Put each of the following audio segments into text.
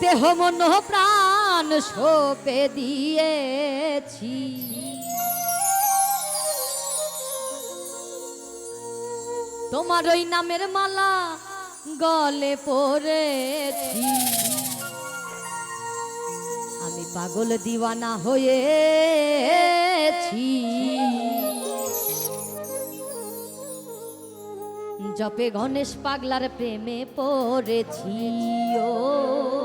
দেহ মন প্রাণ সোপে দিয়েছি। তোমার ওই নামের মালা গলে পড়েছি। আমি পাগল দিওয়ানা হয়েছি। জপে গণেশ পাগলার প্রেমে পড়েছি, ও।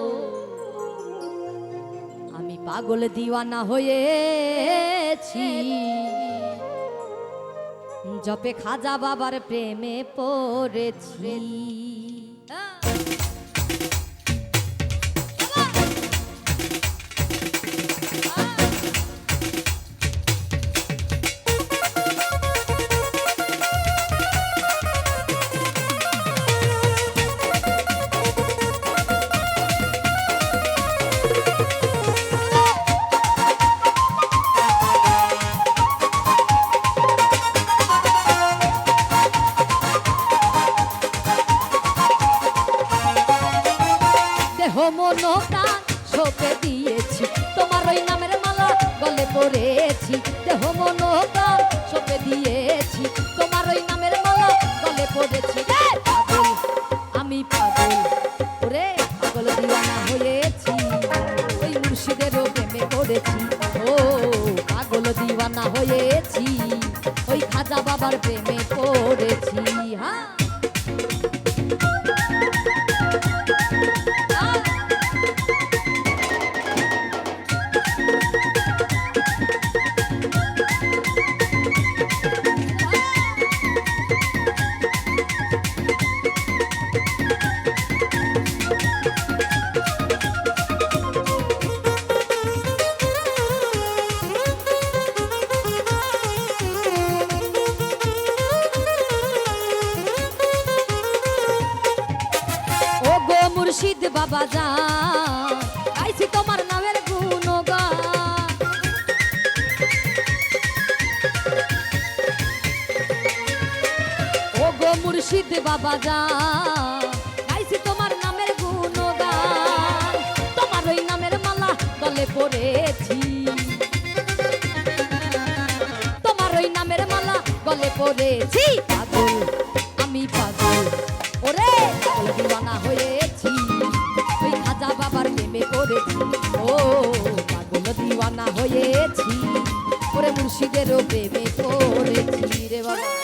আমি পাগল দিওয়ানা হয়েছি। জপে খাজা বাবার প্রেমে পড়েছি। প্রেমে পড়েছি ও পাগল দিওয়ানা হয়েছি। ওই খাজা বাবার প্রেমে পড়েছি। মুর্শিদ বাবা যা গাইছি তোমার নামের গুণগান। ও গো মুর্শিদ বাবা যা। গাইছি তোমার নামের গুণগান। তোমার ওই নামের মালা গলে পড়েছি। তোমার ওই নামের মালা গলে পড়েছি। হয়েছি ওরে মুর্শিদেরও প্রেমে পড়েছি রে বাবা।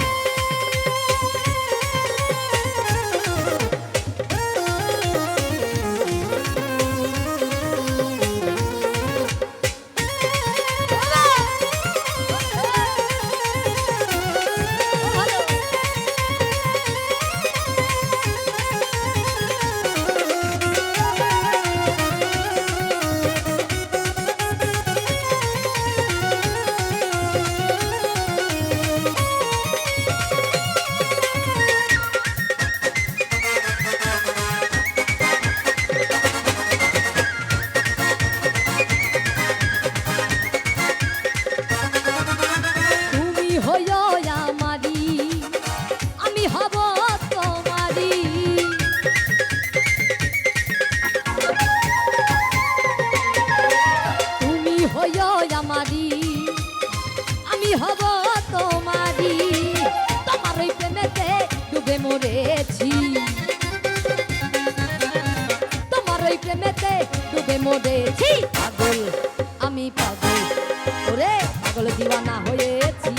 পাগল দিওয়ানা হয়েছি।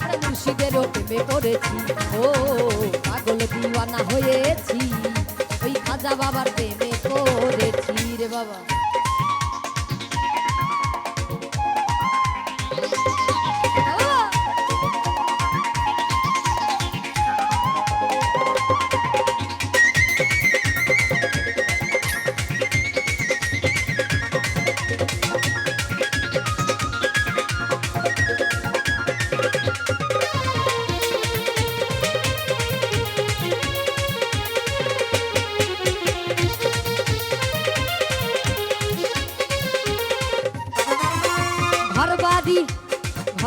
আরে মুর্শিদেরও প্রেমে পড়েছি। ও, পাগল দিওয়ানা হয়েছি। ওই খাজা বাবার প্রেমে পড়েছি রে বাবা।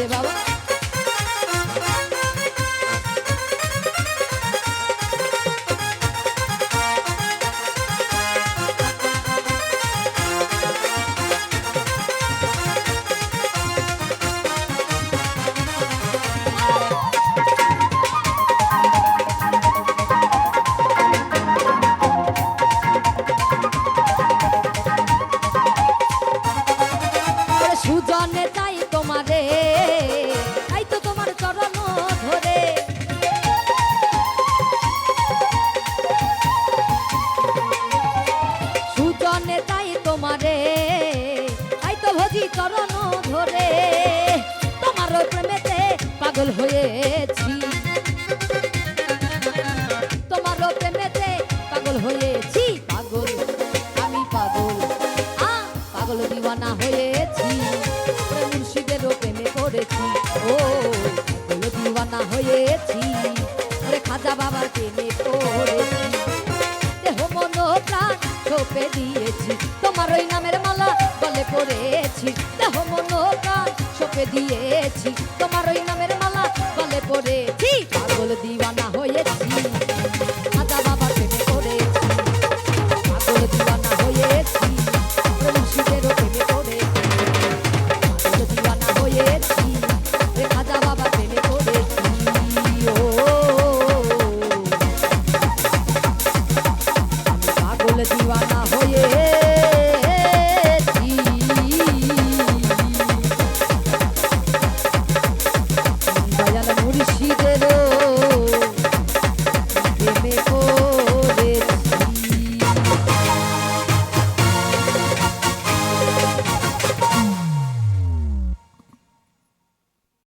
de babá. পাগল হয়েছি। তোমারও প্রেমেতে পাগল হয়েছি। পাগল, আমি পাগল। আ, পাগল দিওয়ানা হয়েছি। মুর্শিদেরও প্রেমে পড়েছি। ও, পাগল দিওয়ানা হয়েছি। খাজা বাবার